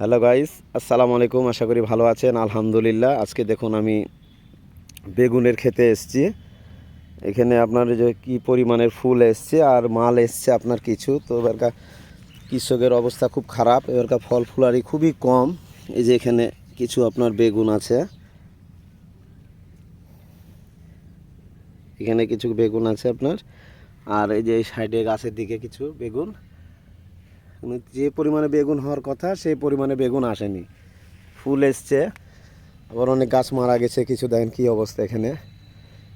Hello guys আসসালামু আলাইকুম আশা করি ভালো আছেন। আলহামদুলিল্লাহ। আজকে দেখুন, আমি বেগুনের খেতে এসেছি। এখানে আপনার যে কি পরিমাণের ফুল এসছে আর মাল এসছে আপনার কিছু। তো এবারকার কৃষকের অবস্থা খুব খারাপ। এবারকার ফল ফুলারি খুবই কম। এই যে এখানে কিছু আপনার বেগুন আছে। এখানে কিছু বেগুন আছে আপনার। আর এই যে এই সাইডে গাছের দিকে কিছু বেগুন। মানে যে পরিমাণে বেগুন হওয়ার কথা, সেই পরিমাণে বেগুন আসেনি। ফুল এসছে, আবার অনেক গাছ মারা গেছে, কিছু দেখেন কী অবস্থা এখানে।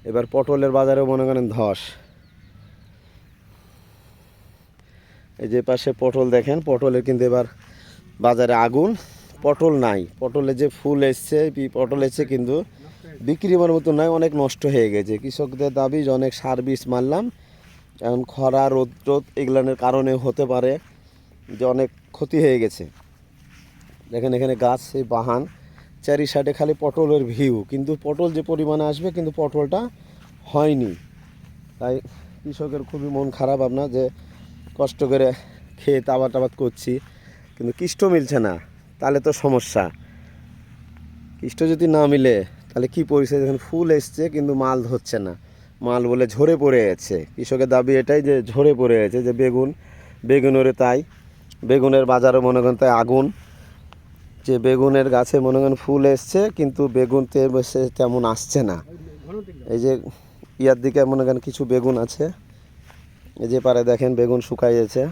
এবার পটলের বাজারেও মনে করেন ধস। এই যে পাশে পটল দেখেন, পটলের কিন্তু এবার বাজারে আগুন। পটল নাই পটলের যে ফুল এসছে পটল এসছে কিন্তু বিক্রি হওয়ার মতো নয়, অনেক নষ্ট হয়ে গেছে। কৃষকদের দাবি অনেক সার বিষ মারলাম, এখন খরা রোদ টোদ এগুলানের কারণে হতে পারে। যে অনেক ক্ষতি হয়ে গেছে। দেখেন এখানে গাছ সেই বাহান চারি সাইডে খালি পটলের ভিউ। কিন্তু পটল যে পরিমাণে আসবে, কিন্তু পটলটা হয়নি। তাই কৃষকের খুবই মন খারাপ আপনার যে কষ্ট করে খেয়ে আবাদ টাবাদ করছি, কিন্তু কিষ্ট মিলছে না, তাহলে তো সমস্যা। কিষ্ট যদি না মিলে, তাহলে কি পরিস্থিতি? দেখেন ফুল এসছে, কিন্তু মাল ধরছে না। মাল বলে ঝরে পড়ে গেছে কৃষকের দাবি এটাই যে ঝরে পড়ে গেছে যে বেগুন বেগুনেরও তাই বেগুনের বাজারে মনে করেন তাই আগুন। যে বেগুনের গাছে মনে করেন ফুল এসছে, কিন্তু বেগুন বসে তেমন আসছে না। এই যে ইয়ার দিকে মনে করেন কিছু বেগুন আছে। এই যে পারে দেখেন বেগুন শুকাই গেছে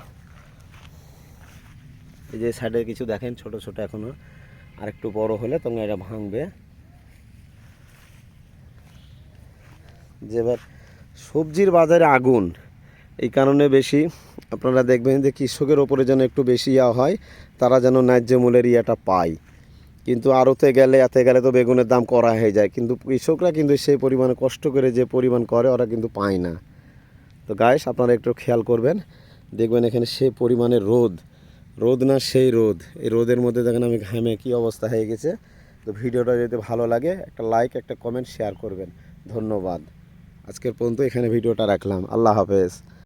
এই যে সাইডে কিছু দেখেন ছোট ছোট এখনও। আর একটু বড় হলে তখন এটা ভাঙবে। যে এবার সবজির বাজারে আগুন, এই কারণে বেশি আপনারা দেখবেন যে কৃষকের ওপরে যেন একটু বেশি ইয়া হয়, তারা যেন ন্যায্য মূল্যের ইয়াটা পায়। কিন্তু আরতে গেলে, এতে গেলে তো বেগুনের দাম করা হয়ে যায়। কিন্তু কৃষকরা কিন্তু সেই পরিমাণে কষ্ট করে যে পরিমাণ করে, ওরা কিন্তু পায় না। তো গায়েস আপনারা একটু খেয়াল করবেন। দেখবেন এখানে সে পরিমাণে রোদ। রোদ না সেই রোদ। এই রোদের মধ্যে দেখেন আমি ঘামে কী অবস্থা হয়ে গেছে। তো ভিডিওটা যদি ভালো লাগে, একটা লাইক একটা কমেন্ট শেয়ার করবেন। ধন্যবাদ। আজকের পর্যন্ত এখানে ভিডিওটা রাখলাম। আল্লাহ হাফেজ।